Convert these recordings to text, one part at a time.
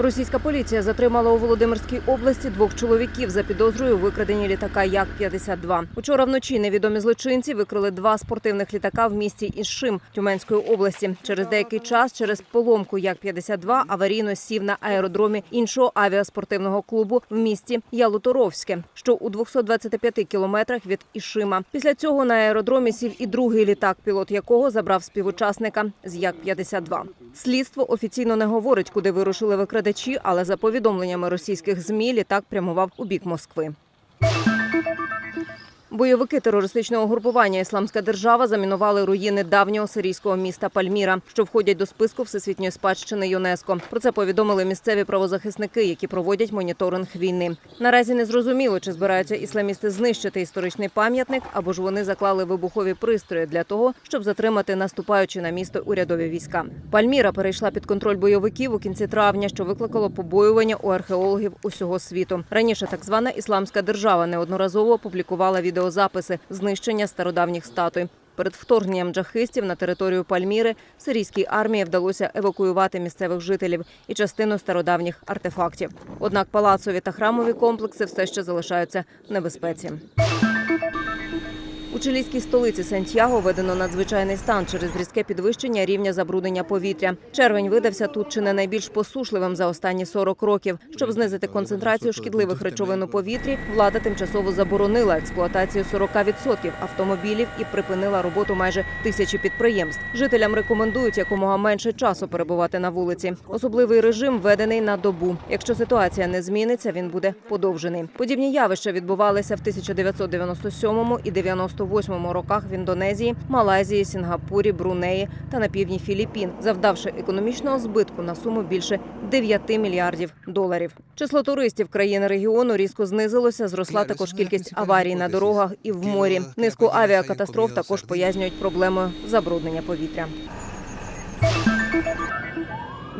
Російська поліція затримала у Володимирській області двох чоловіків за підозрою викраденні літака Як-52. Учора вночі невідомі злочинці викрили два спортивних літака в місті Ішим Тюменської області. Через деякий час, через поломку Як-52 аварійно сів на аеродромі іншого авіаспортивного клубу в місті Ялуторовське, що у 225 кілометрах від Ішима. Після цього на аеродромі сів і другий літак, пілот якого забрав співучасника з Як-52. Слідство офіційно не говорить, куди вирушили викрадачі, але за повідомленнями російських змі літак прямував у бік Москви. Бойовики терористичного групування Ісламська держава замінували руїни давнього сирійського міста Пальміра, що входять до списку всесвітньої спадщини ЮНЕСКО. Про це повідомили місцеві правозахисники, які проводять моніторинг війни. Наразі не зрозуміло, чи збираються ісламісти знищити історичний пам'ятник, або ж вони заклали вибухові пристрої для того, щоб затримати наступаючі на місто урядові війська. Пальміра перейшла під контроль бойовиків у кінці травня, що викликало побоювання у археологів усього світу. Раніше так звана ісламська держава неодноразово опублікувала відеозаписи знищення стародавніх статуй. Перед вторгненням джахистів на територію Пальміри сирійській армії вдалося евакуювати місцевих жителів і частину стародавніх артефактів. Однак палацові та храмові комплекси все ще залишаються в небезпеці. У чилійській столиці Сантьяго введено надзвичайний стан через різке підвищення рівня забруднення повітря. Червень видався тут чи не найбільш посушливим за останні 40 років. Щоб знизити концентрацію шкідливих речовин у повітрі, влада тимчасово заборонила експлуатацію 40% автомобілів і припинила роботу майже тисячі підприємств. Жителям рекомендують якомога менше часу перебувати на вулиці. Особливий режим введений на добу. Якщо ситуація не зміниться, він буде подовжений. Подібні явища відбувалися в 1997 і 98 роках в Індонезії, Малайзії, Сінгапурі, Брунеї та на півдні Філіппін, завдавши економічного збитку на суму більше 9 мільярдів доларів. Число туристів країн регіону різко знизилося. Зросла також кількість аварій на дорогах і в морі. Низку авіакатастроф також пояснюють проблемою забруднення повітря.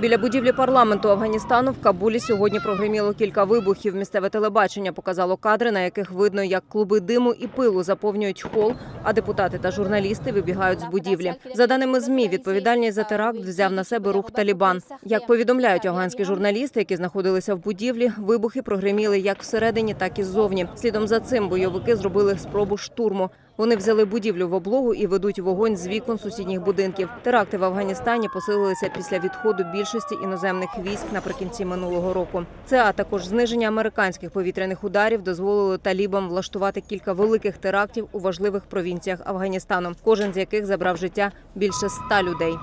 Біля будівлі парламенту Афганістану в Кабулі сьогодні прогриміло кілька вибухів. Місцеве телебачення показало кадри, на яких видно, як клуби диму і пилу заповнюють хол, а депутати та журналісти вибігають з будівлі. За даними змі, відповідальність за теракт взяв на себе рух Талібан. Як повідомляють афганські журналісти, які знаходилися в будівлі, вибухи прогриміли як всередині, так і ззовні. Слідом за цим бойовики зробили спробу штурму. Вони взяли будівлю в облогу і ведуть вогонь з вікон сусідніх будинків. Теракти в Афганістані посилилися після відходу більшості іноземних військ наприкінці минулого року. Це а також зниження американських повітряних ударів дозволило талібам влаштувати кілька великих терактів у важливих провінціях Афганістану, кожен з яких забрав життя більше ста людей.